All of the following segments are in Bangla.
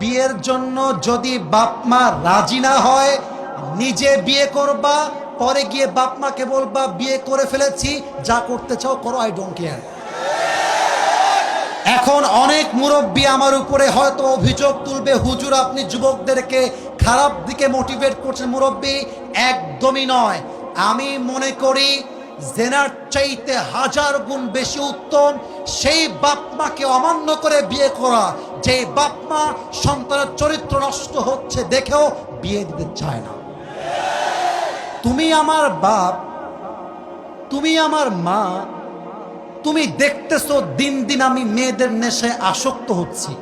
বিয়ের জন্য যদি বাপ মা রাজি না হয়, নিজে বিয়ে করবা, পরে গিয়ে বাপ মাকে বলবা, বিয়ে করে ফেলেছি, যা করতে চাও করো আই ডোন্ট কেয়ার এখন অনেক মুরব্বী আমার উপরে হয়তো অভিযোগ তুলবে, হুজুর, আপনি যুবকদেরকে খারাপ দিকে মোটিভেট করছেন। মুরব্বী, একদমই নয়। আমি মনে করি, জেনার চাইতে হাজার গুণ বেশি উত্তম সেই বাপ মাকে অমান্য করে বিয়ে করা যে বাপ মা সন্তানের চরিত্র নষ্ট হচ্ছে দেখেও বিয়ে দিতে চায় না। তুমি আমার বাপ, তুমি আমার মা, তুমি দেখতেছো দিন দিন আমি মেয়েদের নেশায় আসক্ত হচ্ছি।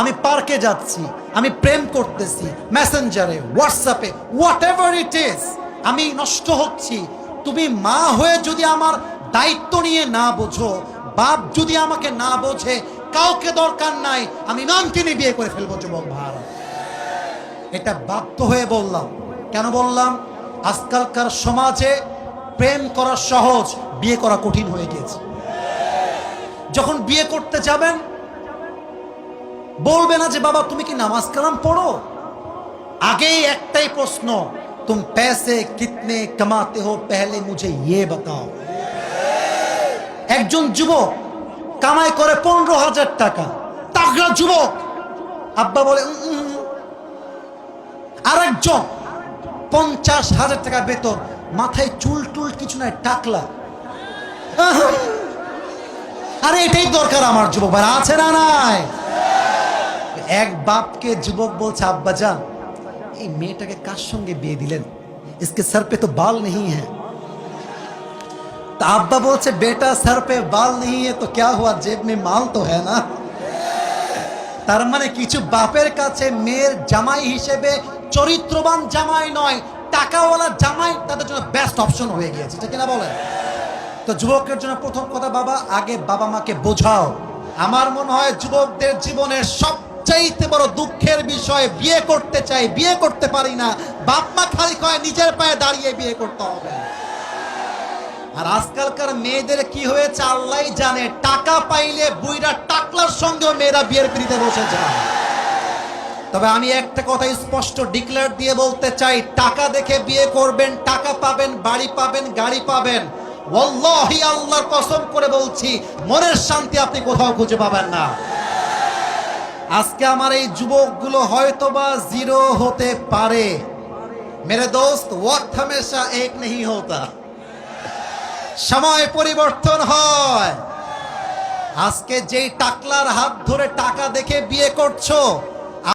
আমি পার্কে যাচ্ছি, আমি প্রেম করতেছি, মেসেঞ্জারে, হোয়াটসঅ্যাপে হোয়াট এভার ইট ইজ, আমি নষ্ট হচ্ছি। তুমি মা হয়ে যদি আমার দায়িত্ব নিয়ে না বোঝো বাপ যদি আমাকে না বোঝে, কাউকে দরকার নাই, আমি নামকে নিয়ে বিয়ে করে ফেলব, যুবক ভাড়া এটা বাধ্য হয়ে বললাম। কেন বললাম? আজকালকার সমাজে প্রেম করা সহজ, বিয়ে করা কঠিন হয়ে গিয়েছে। যখন বিয়ে করতে যাবেন, বলবে না যে, বাবা, তুমি কি নামাজ কালাম পড়ো? আগেই একটাই প্রশ্ন, তুম পেসে কিতনে কমাতে হো? পেহলে মুঝে ইয়ে বাতাও। একজন যুবক কামাই করে পনেরো হাজার টাকা। তাগড়া যুবক। আব্বা বলে আর একজন পঞ্চাশ হাজার টাকা বেতন, মাথায় চুল টুল কিছু নাই, টাকলা। আরে, এটাই দরকার আমার যুবক ভাই, আছে না নাই? এক বাপকে যুবক বলছে, আব্বা, যান। এই মেয়েটাকে কার সঙ্গে বিয়ে দিলেন? ইসকে সর তো বাল নেই হ্যাঁ। আব্বা বলছে, বেটা সার পে বাল নিয়ে তো ক্যা হওয়া জেব মে মাল তো হ্যাঁ না। তার মানে কিছু বাপের কাছে মেয়ের জামাই হিসেবে চরিত্রবান জামাই নয়, টাকাওয়ালা জামাই তাদের জন্য বেস্ট অপশন হয়ে গিয়েছে। এটা কিনা বলেন? তো যুবকের জন্য প্রথম কথা, বাবা, আগে বাবা মাকে বোঝাও। আমার মনে হয় যুবকদের জীবনের সবচাইতে বড় দুঃখের বিষয়, বিয়ে করতে চাই, বিয়ে করতে পারি না। বাপ মা খালি কয়, নিজের পায়ে দাঁড়িয়ে বিয়ে করতে হবে। আর আজকালকার মেয়েদের কি হয়েছে আল্লাহ জানে। টাকা পাইলে বুইরা টাকলার সঙ্গেও মেয়েরা বিয়ের পিড়িতে বসে যায় তবে আমি একটা কথা স্পষ্ট ডিক্লেয়ার দিয়ে বলতে চাই, টাকা দেখে বিয়ে করবেন, টাকা পাবেন, বাড়ি পাবেন, গাড়ি পাবেন। আল্লাহর কসম করে বলছি, মনের শান্তি আপনি কোথাও খুঁজে পাবেন না। আজকে আমার এই যুবকগুলো হয়তোবা জিরো হতে পারে। মেরে দোস্ত, ওয়াক্ত হামেশা এক নেই হতা সময় পরিবর্তন হয়। আজকে যেই টাকলার হাত ধরে টাকা দেখে বিয়ে করছ